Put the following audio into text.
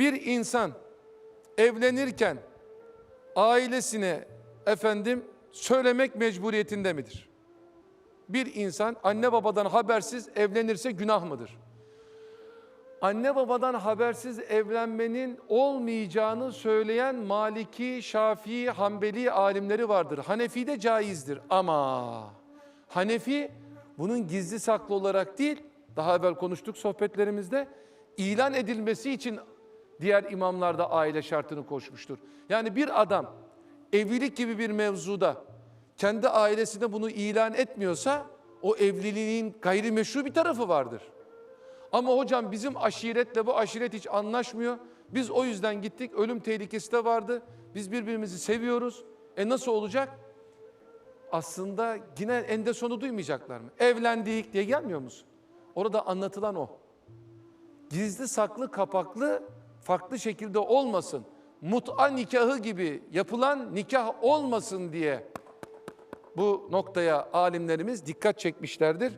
Bir insan evlenirken ailesine efendim söylemek mecburiyetinde midir? Bir insan anne babadan habersiz evlenirse günah mıdır? Anne babadan habersiz evlenmenin olmayacağını söyleyen Maliki, Şafii, Hanbeli alimleri vardır. Hanefi de caizdir ama Hanefi bunun gizli saklı olarak değil, daha evvel konuştuk sohbetlerimizde, ilan edilmesi için diğer imamlar da aile şartını koşmuştur. Yani bir adam evlilik gibi bir mevzuda kendi ailesine bunu ilan etmiyorsa o evliliğin gayrimeşru bir tarafı vardır. Ama hocam bizim aşiretle bu aşiret hiç anlaşmıyor. Biz o yüzden gittik. Ölüm tehlikesi de vardı. Biz birbirimizi seviyoruz. E nasıl olacak? Aslında yine ende sonu duymayacaklar mı? Evlendik diye gelmiyor musun? Orada anlatılan o. Gizli saklı kapaklı farklı şekilde olmasın. Mut'a nikahı gibi yapılan nikah olmasın diye bu noktaya alimlerimiz dikkat çekmişlerdir.